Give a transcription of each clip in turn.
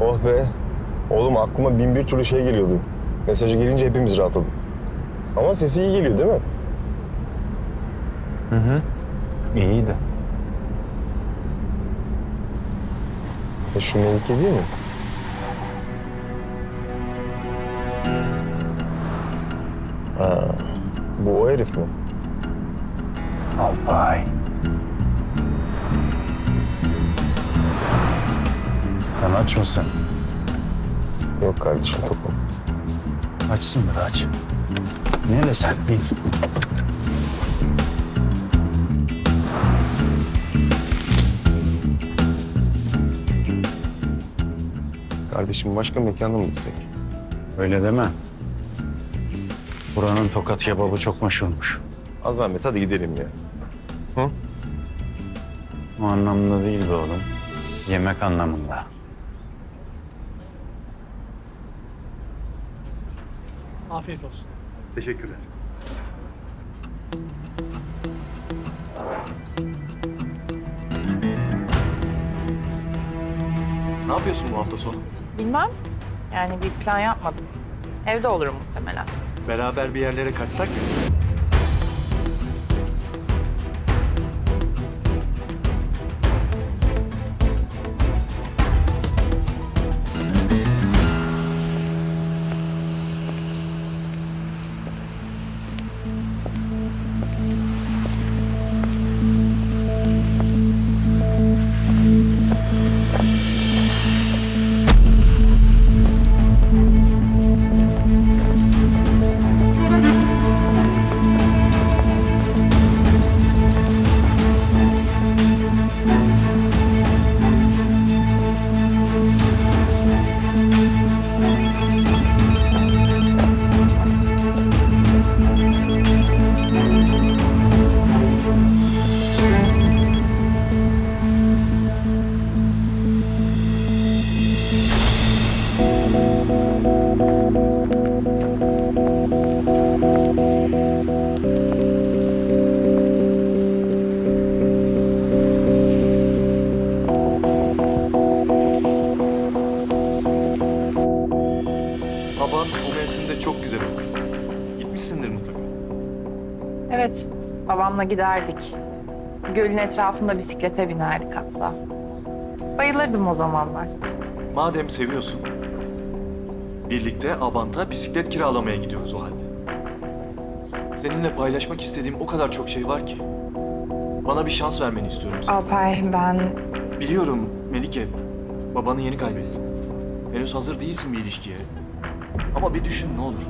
Oh be. Oğlum aklıma bin bir türlü şey geliyordu. Mesajı gelince hepimiz rahatladık. Ama sesi iyi geliyor değil mi? İyiydi. E şu Melike değil mi? Ha, bu o herif mi? Alpay. Aç mısın? Yok kardeşim tokum. Açsındır aç. Nerede sen? Bin. Kardeşim başka mekana mı gitsek? Öyle deme. Buranın tokat kebabı çok meşhurmuş. Az zahmet hadi gidelim ya. O anlamda değil be oğlum. Yemek anlamında. Afiyet olsun. Teşekkürler. Ne yapıyorsun bu hafta sonu? Bilmem. Yani bir plan yapmadım. Evde olurum muhtemelen. Beraber bir yerlere kaçsak mı? Baban bu mevsimde çok güzel olur. Gitmişsindir mutlaka. Evet, babamla giderdik. Gölün etrafında bisiklete binerdik hatta. Bayılırdım o zamanlar. Madem seviyorsun, birlikte Abant'a bisiklet kiralamaya gidiyoruz o halde. Seninle paylaşmak istediğim o kadar çok şey var ki. Bana bir şans vermeni istiyorum sen. Alpay, ben... Biliyorum Melike, babanı yeni kaybettin. Henüz hazır değilsin bir ilişkiye. Ama bir düşün ne olur.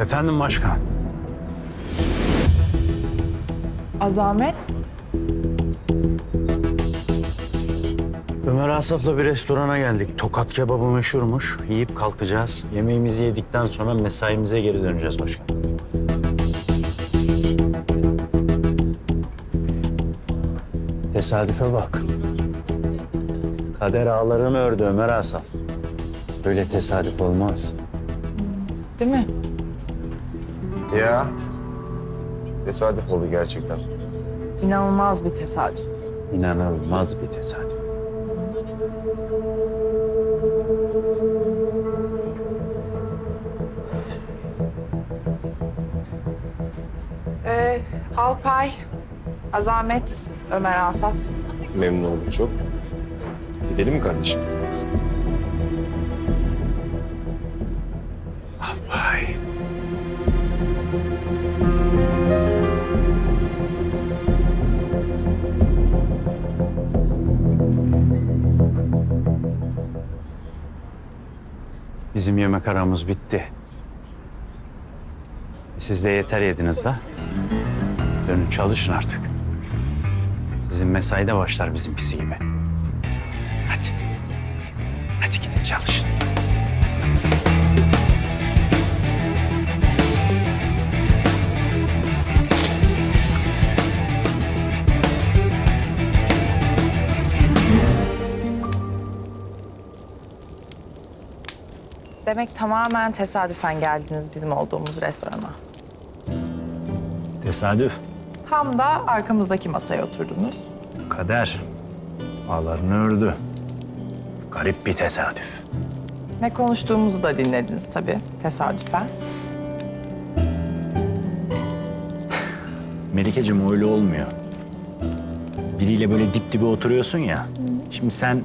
Efendim başkan. Azamet? Ömer Asaf'la bir restorana geldik. Tokat kebabı meşhurmuş. Yiyip kalkacağız. Yemeğimizi yedikten sonra mesaimize geri döneceğiz başkan. Tesadüfe bak. Kader ağlarını ördü Ömer Asaf. Böyle tesadüf olmaz. Değil mi? Ya. Tesadüf oldu gerçekten. İnanılmaz bir tesadüf. İnanılmaz bir tesadüf. Ee, Alpay, Azamet, Ömer Asaf. Memnun oldum çok. Gidelim mi kardeşim? Vay. Bizim yemek aramız bitti. Siz de yeter yediniz da. Dönün çalışın artık. Sizin mesai de başlar bizimkisi gibi. Hadi. Hadi gidin çalışın. Demek tamamen tesadüfen geldiniz bizim olduğumuz restorana. Tesadüf. Tam da arkamızdaki masaya oturdunuz. Kader. Ağlarını ördü. Garip bir tesadüf. Ne konuştuğumuzu da dinlediniz tabii tesadüfen. Melike'cim öyle olmuyor. Biriyle böyle dip dibe oturuyorsun ya. Şimdi sen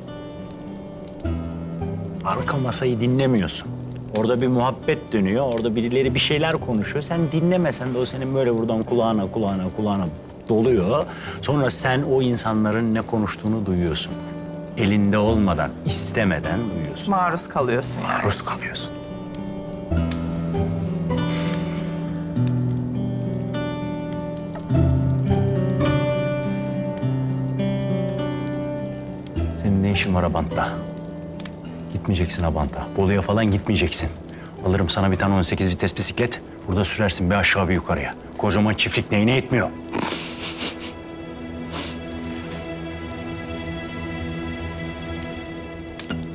arka masayı dinlemiyorsun. Orada bir muhabbet dönüyor. Orada birileri bir şeyler konuşuyor. Sen dinlemesen de o senin böyle buradan kulağına kulağına kulağına doluyor. Sonra sen o insanların ne konuştuğunu duyuyorsun. Elinde olmadan, istemeden duyuyorsun. Maruz kalıyorsun yani. Maruz kalıyorsun. Senin ne işin var Abant'ta? Gitmeyeceksin Abant'a. Bolu'ya falan gitmeyeceksin. Alırım sana bir tane 18 vites bisiklet. Burada sürersin bir aşağı bir yukarıya. Kocaman çiftlik neyine yetmiyor.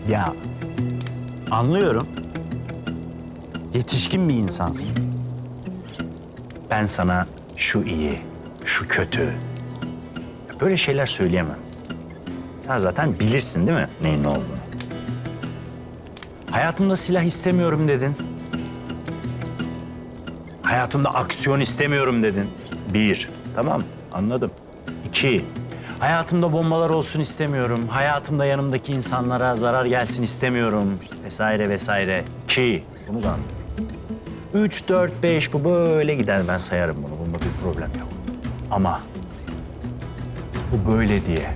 Ya anlıyorum. Yetişkin bir insansın. Ben sana şu iyi, şu kötü. Böyle şeyler söyleyemem. Sen zaten bilirsin değil mi neyin ne olduğunu? Hayatımda silah istemiyorum dedin. Hayatımda aksiyon istemiyorum dedin. Bir, tamam anladım. İki, hayatımda bombalar olsun istemiyorum. Hayatımda yanımdaki insanlara zarar gelsin istemiyorum. Vesaire vesaire. İki, bunu da anladım. Üç, dört, beş bu böyle gider ben sayarım bunu. Bunda bir problem yok. Ama bu böyle diye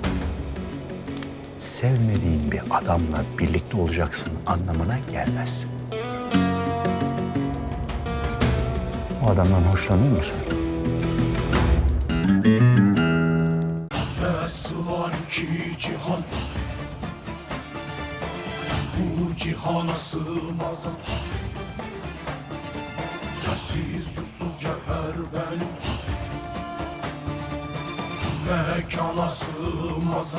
sevmediğin bir adamla birlikte olacaksın anlamına gelmez. O adamdan hoşlanıyor musun? cihana sığmaz Yersiz yursuz cevher benim Mekana sığmaz